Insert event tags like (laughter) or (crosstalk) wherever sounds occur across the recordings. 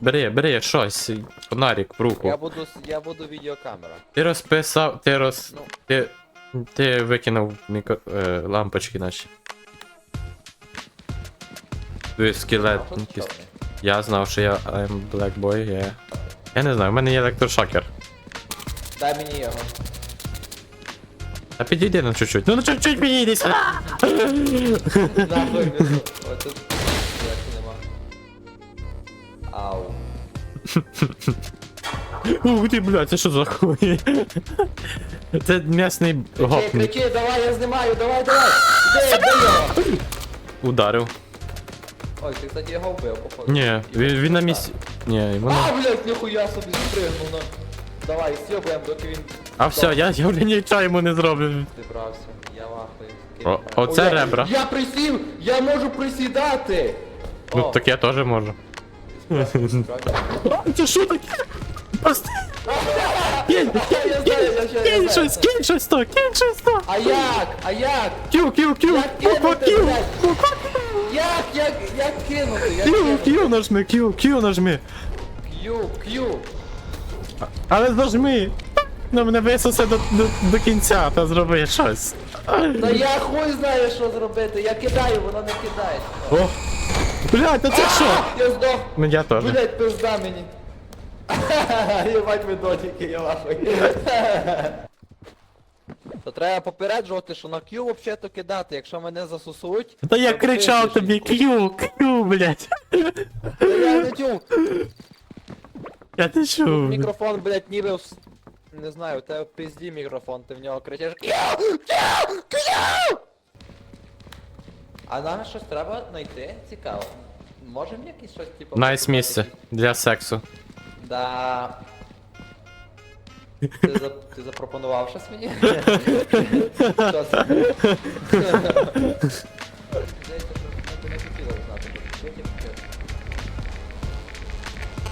Бери, бери щось, фонарик в руку. Я буду, я буду відеокамера. Ти розписав, ти роз... Ну. Ти, ти викинув мікро... е, лампочки наші. Твій скелет. Я знав, що я I'm Black Boy, я... Я не знаю, в мене є електрошокер. Дай мені його. А підійди на чуть-чуть. Ну на чуть-чуть підійди сюди. Нахуй. (laughs) Ух ти, блядь, це що за хуй? Це м'ясний Кричи, гопник. кричи, давай, я знімаю, давай, давай! Де, де його? Ударив. Ой, ти, кстати, його вбив, походу. Ні, він, він на місці. Ні, воно. А, блядь, ніхуя собі спригнув на... Давай, сьобуємо, доки він... А все, я, я вже нічого йому не зроблю. Зібрався, я вахую. О, оце я- ребра. Я присів, я можу присідати! Ну так я теж можу. Це що таке? Просто. Кинь, щось, кинь щось то, кинь щось то. А як? А як? Кю, кю, кю, Як кю, кю, Як, як, як кинути? Як кю, кинути? кю нажми, кю, кю нажми. К'ю, к'ю. Але нажми. Ну мене висосе до, до, до кінця, та зроби щось. Та я хуй знаю, що зробити. Я кидаю, воно не кидає. О. Блядь, та це що? Я здох. Ну я теж. Блять, пизда мені. (laughs) Єбать ви дотики, я вахуй. (laughs) То треба попереджувати, що на Q взагалі то кидати, якщо мене засусують. Та я то кричав тобі кю, блядь. Та Я не тю. Я не чув. Мікрофон, блять, ніби в... с- Не знаю, у тебе в пизді мікрофон, ти в нього кричиш К'ю! К'ю! К'ю! А нам щось треба знайти? Цікаво. Можемо якісь щось типу. Найс місце для сексу. Да. Ти, за... ти запропонував щось мені? Що це? Здається, що ми б не хотіли знати, що ти хотів.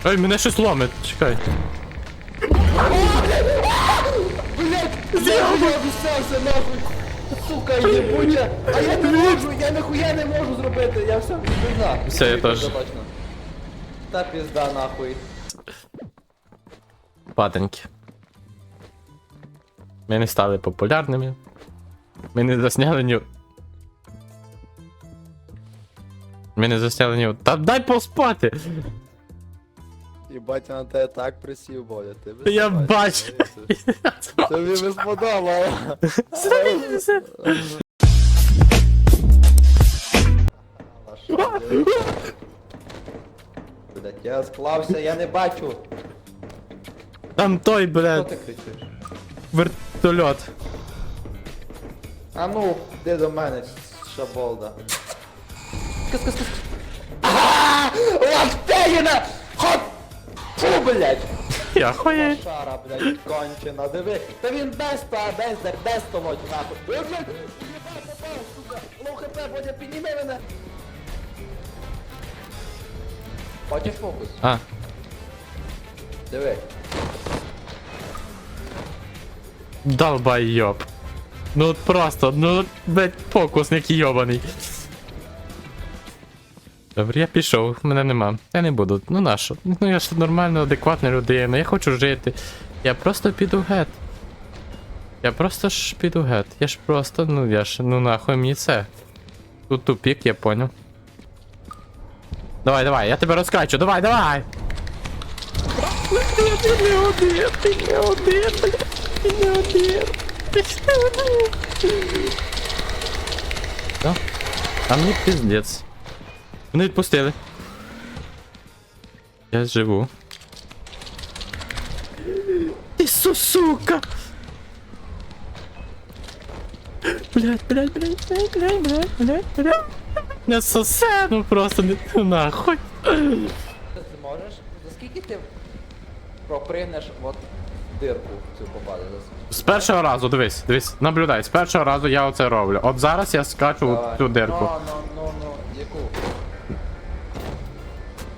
Ой, мене щось ломить, чекай. Блять, я обіцявся нахуй! Сука, єбуча! А я не можу, я нихуя не можу зробити, я все пізда. Все, я теж. Та пізда нахуй. Паденьки. Ми не стали популярними. Ми не засняли ні. Ми не засняли ні. Та дай поспати! Єбать, на тебе так присів, Боля, ти Та Я бачу. Тобі не сподобало. Блять, я склався, я не бачу. Там той, Що блядь, ти кричиш? вертольот. А ну, де до мене, шаболда. Кас. Ага! Лактеїна! Блядь! Я хує. Шара, блядь, кончена, диви. Та він без та, без дер, без того, нахуй. Ой, блядь. Лоу хп, Бодя, підніми мене. Хочеш фокус? А, Диви. долбайоб. Ну от просто, ну блядь, фокусник йобаний. Добре, я пішов, мене нема. Я не буду. Ну нащо? Ну я ж нормальна, адекватна людина, я хочу жити. Я просто піду гет. Я просто ж піду гет. Я ж просто, ну я ж, ну нахуй мені це. Тут тупік, я понял. Давай, давай, я тебе розкачу, давай, давай! Ти не один, ти не один, ти не один. Що? А мені піздець. Вони відпустили. Я живу. Ти сусука! Блять, блять, блять, блять, блять, блять, блять, блять. Не сосе, ну просто не нахуй. Ти зможеш? За скільки ти пропригнеш от дирку цю попаде? З першого разу, дивись, дивись, наблюдай, з першого разу я оце роблю. От зараз я скачу в цю дирку. Ну, ну, ну, ну, яку?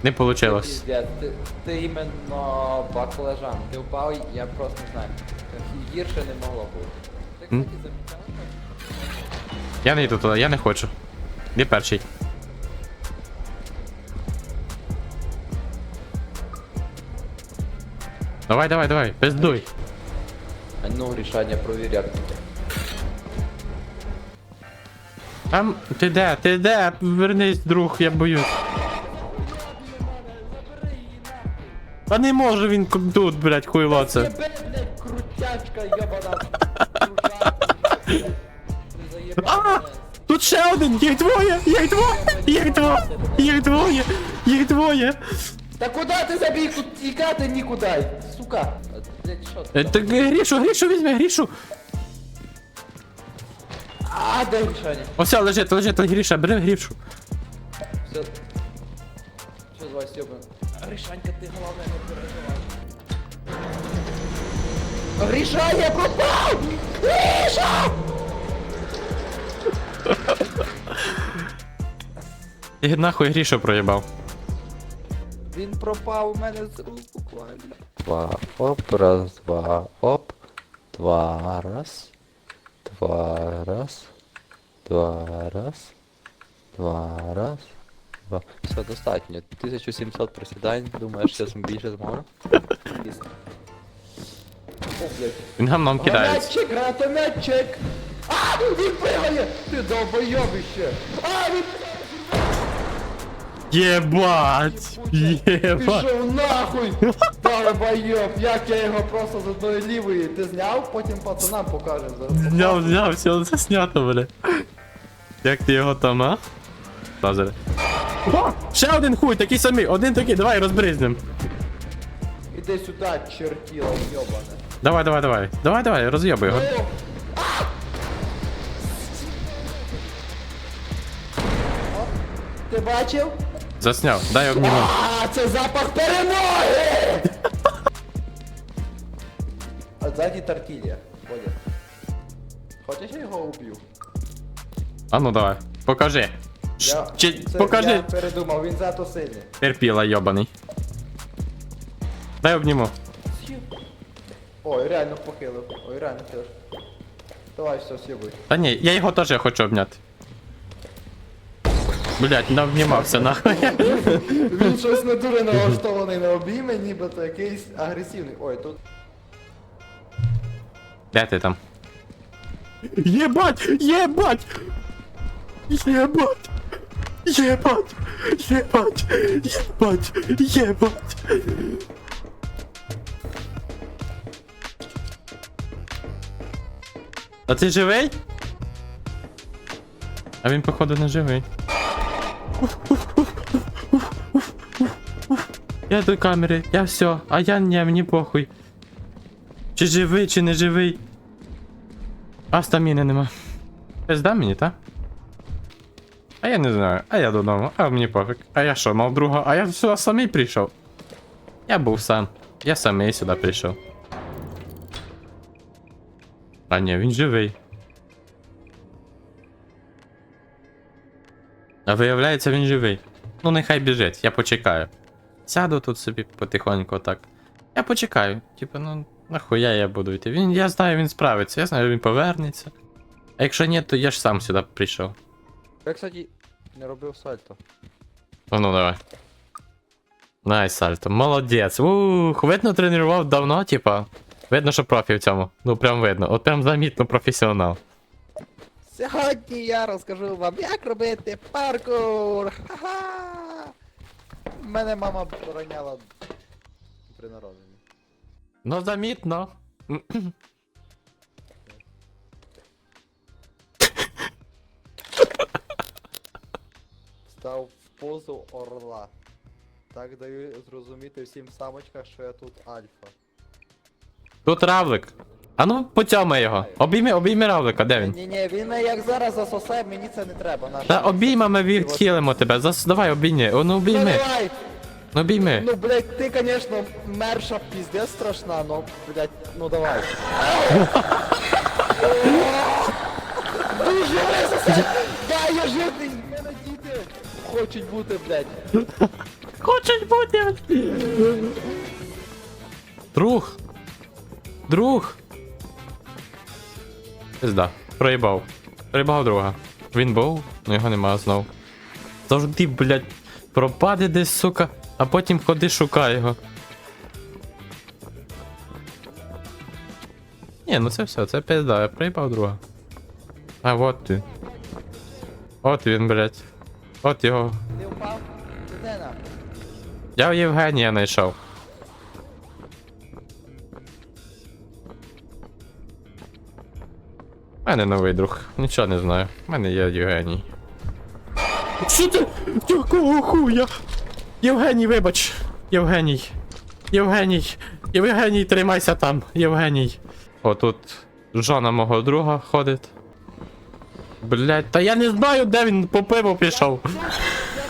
Не вийшло. Піздець, ти, ти іменно баклажан. Ти впав, я просто не знаю. Гірше не могло бути. Ти, М? кстати, замічав? Я не йду туди, я не хочу. Де перший? Давай, давай, давай, пиздуй. А ну, рішання провіряти. Там, ти де, ти де? Вернись, друг, я боюсь. Та не може він тут, блядь, хуйло це. Тебе, блядь, крутячка, йобана. А! Тут ще один, їх двоє, їх двоє, їх двоє, їх двоє, їх двоє. Та куди ти забіг? Тут тікати нікуди. Сука. Блядь, що Е, ти? Так грішу, грішу візьми, грішу. А, де рішання? Ось лежить, лежить, гріша, бери грішу. Все. Що з вас йобан? Гришанька, ти головне не переживай. Гриша, я пропав! Гриша! І нахуй грішу проїбав. Він пропав у мене з рук буквально. Два, оп, раз, два, оп. Два, раз. Два, раз. Два, раз. Два, раз. Два. Все достатньо. 1700 присідань, думаєш, я більше зможу? О, блядь. Він гамном кидається. Гранатчик, гранатометчик! А, він пригає! Ти долбойобище! А, він Єбать! Єбать! пішов нахуй! Долбойоб! Як я його просто з одної лівої. Ти зняв? Потім пацанам покажемо. зараз. Зняв, зняв, все заснято, бля. Як ти його там, а? Лазер. О! Ще один хуй, такий самий, один такий, давай розбризнем. Іди сюди, чертіло, йобане. Давай, давай, давай. Давай, давай, роз'єбуй його. Ти бачив? Засняв, дай обніму. А, це запах перемоги! (laughs) А ззаді тортилья. Водя. Хочеш я його уб'ю? А ну давай, покажи. Я, Чи, це покажи. Я передумав, він зато сильний. Терпіла йобаний. Дай обніму. Ой, реально похилив. Ой, реально теж. Давай, все, съебуй. Та ні, я його теж хочу обняти. Блять, не обнімався нахуй. (laughs) Він щось не дуже налаштований на обійми, нібито якийсь агресивний. Ой, тут. Де ти там? Єбать! Єбать! Єбать! Єбать! Єбать! Єбать! Єбать! А ти живий? А він, походу, не живий. Я до камери, я все, а я не, мені похуй. Чи живий, чи не живий. А стаміни нема. Пизда мені, та? А я не знаю, а я додому, а мені пофіг. А я що, мав друга, а я сюди самий прийшов. Я був сам. Я самий сюди прийшов. А ні, він живий. А виявляється, він живий. Ну нехай біжить, я почекаю. Сяду тут собі потихоньку так. Я почекаю. Типу, ну нахуя я буду йти. Він, я знаю, він справиться, я знаю, він повернеться. А якщо ні, то я ж сам сюди прийшов. Я, кстати, не робив сальто. Ну, ну давай. Найс, сальто. Молодець. Ух, видно, тренував давно, типа. Видно, що профі в цьому. Ну прям видно. От прям замітно професіонал. Сьогодні я розкажу вам, як робити паркур. Ха-ха! Мене мама бороняла при народженні. Ну, замітно. Став в позу орла. Так даю зрозуміти всім самочкам, що я тут альфа. Тут равлик. А ну, поцьомай його. Обійми, обійми равлика, де він? Ні, ні, він мене як зараз засосе, мені це не треба. Наш Та обіймами відхилимо тебе. Зас... Давай, обійми. О, ну Ну обійми. давай! Ну обійми. Ну, блядь, ти, конечно, мерша пиздец страшна, но, блядь, ну давай. (laughs) Дуже висосе! Да, я жирний! Хочуть бути, блядь. Хочуть бути. Друг. Друг. Пизда. Проїбав. Проїбав друга. Він був, ну його нема знов. Завжди, блядь, пропаде десь, сука, а потім ходи шукай його. Ні, ну це все, це пизда, я проїбав друга. А от ти. От він, блядь. От його. Ти впав? Ти де нахуй? Я Євгенія знайшов. У мене новий друг, нічого не знаю. У мене є Євгеній. Що ти? Якого хуя? Євгеній, вибач. Євгеній. Євгеній. Євгеній, тримайся там. Євгеній. О, тут жона мого друга ходить. Блять, та я не знаю, де він по пиво пішов.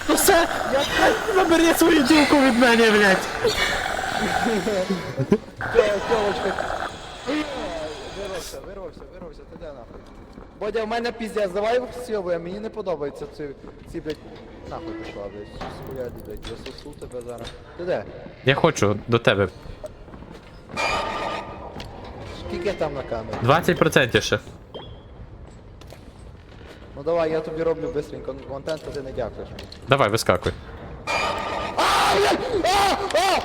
Ну все, забери свою дівку від мене, блять. Тілочка. Вирвався, вирвався, вирвався, ти де нахуй? Бодя, в мене піздець, давай сьобує, мені не подобається ці, ці, блядь, нахуй пішла, блядь, схуялі, блядь, засосу тебе зараз. Ти де? Я хочу до тебе. Скільки там на камері? 20% ще. Ну давай, я тобі роблю быстренько контент, а ти не дякуєш. Давай, вискакуй. А, блядь! А! А!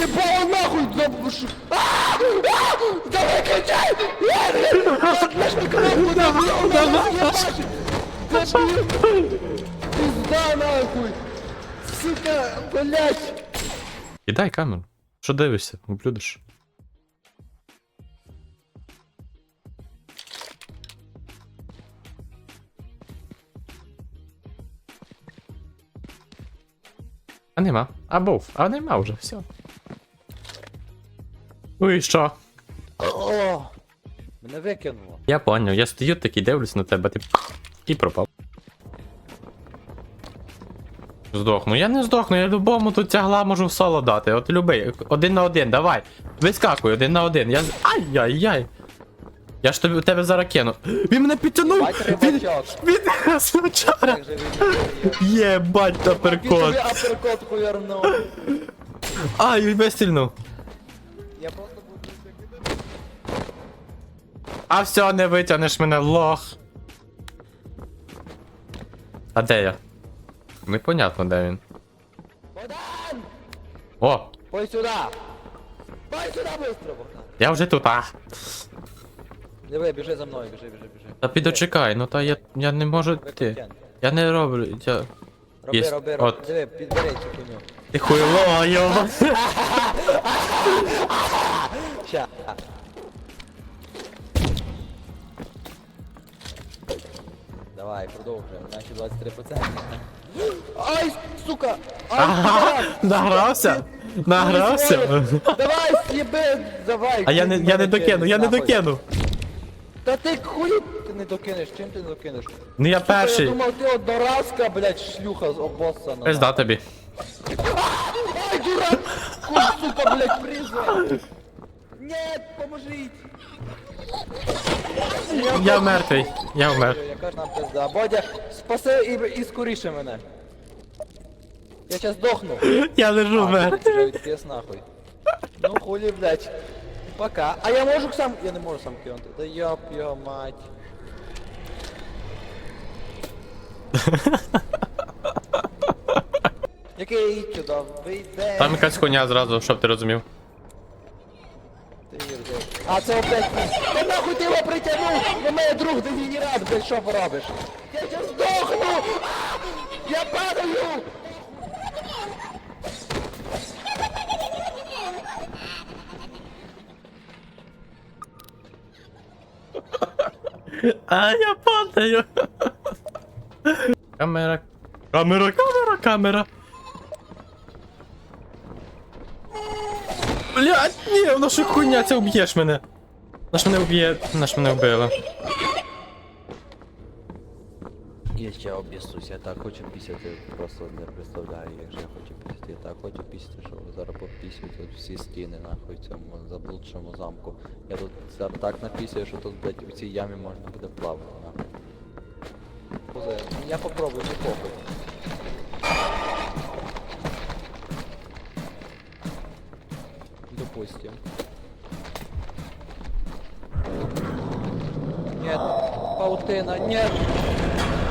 Ебало нахуй! Да, да, Пизда нахуй! Сука, блядь! Кидай камеру. Що дивишся, ублюдиш? А нема. А був. А нема вже, все. Ну і що? О! Мене викинуло. Я поняв, я стою такий, дивлюсь на тебе, ти і пропав. Здохну. Я не здохну, я любому тут тягла можу в соло дати. От любий. Один на один, давай. Вискакуй, один на один. Я. Ай-яй-яй. Я ж тобі тебе зараз кину. Він мене підтягнув! Він, він? Єбать тобі аперкот хуярнув. Ай, він вистрільнув. Я просто буду закидати. А все, не витягнеш мене, лох. А де я? Непонятно, де він. Богдан! О! Пой сюди! Пой сюди быстро, Богдан! Я вже тут, а. Диви, біжи за мною, біжи, біжи, біжи. Та підочекай, ну та я, я не можу йти. Я не роблю. Я... Роби, Єсть. роби, роби. От. Диви, підбери цю хуйню. Ти хуйло, йоба. Ща. Давай, продовжуємо. Наші 23%. Ай, сука! Ай, Ага, награвся? Награвся? Давай, съеби, давай. А я не, я не докину, я не докину. Та ти хуй ти не докинеш, чим ти не докинеш? Ну я Сука, Я перший. думав, ти одноразка, блядь, шлюха з обоссана. Пизда тобі. Ай, дурак! Хуй, сука, блядь, приза! Нет, поможіть! Я мертвий. Я вмер. Яка ж нам пизда? Бодя, спаси і, і скоріше мене. Я сейчас дохну. Я лежу А, мертвий. ти нахуй. Ну хули, блядь. Пока. А я можу сам. Я не можу сам кинути. Да ёб його мать. (laughs) Який сюди вийде. Там якась хуйня зразу, щоб ти розумів. Ти вже- А це опять він. Та нахуй ти його притягнув! На мене друг дегенерат, блядь, що поробиш? Я сейчас здохну! А! Я падаю! А я падаю. Камера. Камера, камера, камера. Блять, ні, воно що хуйня, це уб'єш мене. Наш мене вб'є, наш мене вбила. Я ще об'яснусь, я так хочу пісяти, просто не представляю, як же я хочу пісяти. Я так хочу пісяти, що зараз попісять всі стіни нахуй в цьому заблудшому замку. Я тут зараз так напісяю, що тут, блядь, у цій ямі можна буде плавати, нахуй. Я попробую, не похуй. Допустим. Нет, паутина, нет!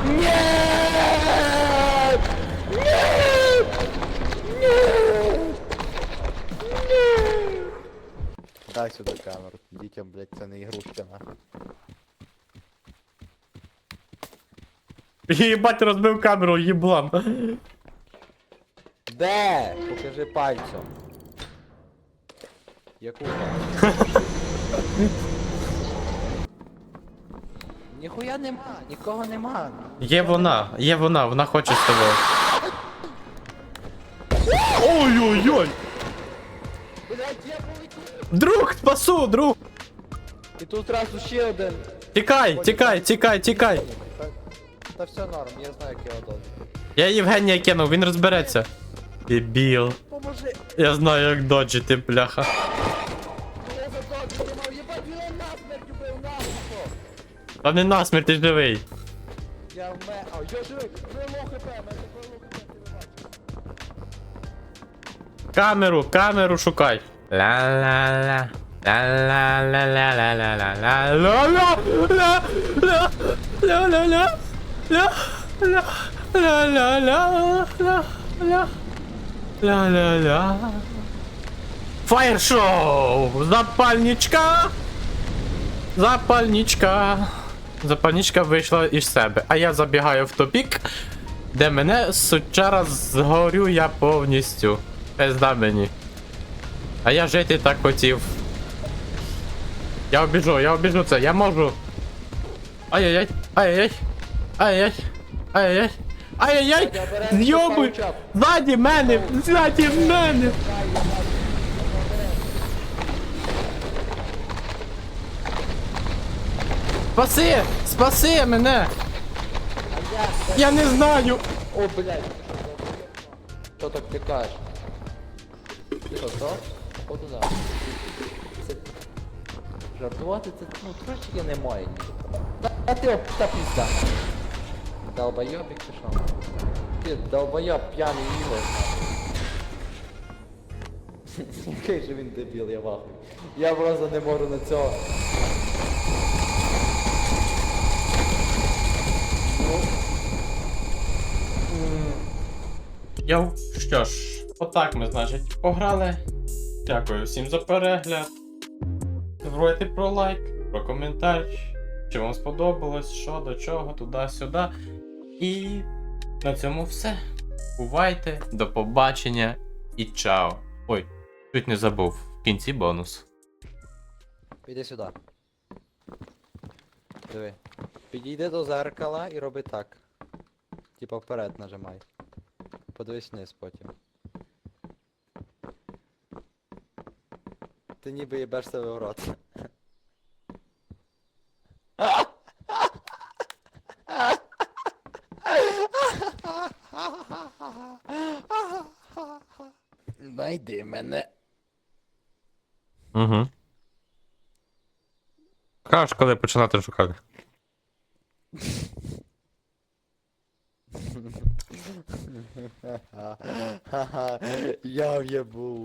Нет! Нет! Нет! Дай сюди камеру. Дітям, блядь, це не ігрушка нахуй. Їбать, розбив камеру, їблан. Де? Покажи пальцем. Яку? (laughs) Ніхуя нема, нікого нема. Є вона, є вона, вона хоче з тобою. Ой-ой-ой! Блядь, я полетів. Друг, спасу, друг! І тут зразу ще один. Тікай, тікай, тікай, тікай! Та, та все норм, я знаю, як його дозвіл. Я Євгенія кинув, він розбереться. Дебіл. Поможи! Я знаю, як доджити, бляха. Та не насмерть, ти живий. Я вме... А, я живий! Крило хп, мене крило хп, ти не бачиш. Камеру, камеру шукай. Ла-ла-ла. Ла-ла-ла-ла-ла-ла-ла. Запальничка! Вийшла із себе, а я забігаю в топік, де мене сучара згорю я повністю. Пизда мені. А я жити так хотів. Я обіжу, я обіжу це, я можу. Ай-яй-яй, ай-яй-яй, ай-яй-яй, ай-яй-яй, ай-яй-яй, зйобуй! Ззаді мене, ззаді мене! Спаси! Спаси мене! Я не знаю! О, блядь! Що так? Ти що, то? О, туди. Це... Жартувати це, ну, трошки немає. Та, та ти об- та пізда. Долбойобик ти що? Ти долбойоб п'яний Ігор. (laughs) Який же він дебіл, я вахую. Я просто не можу на цього. Йоу, що ж, отак ми, значить, пограли. Дякую всім за перегляд. Забувайте про лайк, про коментар, чи вам сподобалось, що до чого, туди-сюди. І на цьому все. Бувайте, до побачення і чао. Ой, чуть не забув. В кінці бонус. Піди сюди. Диви. Підійди до зеркала і роби так. Типа вперед нажимай. Подивись вниз потім. Ти ніби їбеш себе в рот. Найди мене. Угу. Кажеш, коли починати шукати. Ха-ха, Я в'єбу.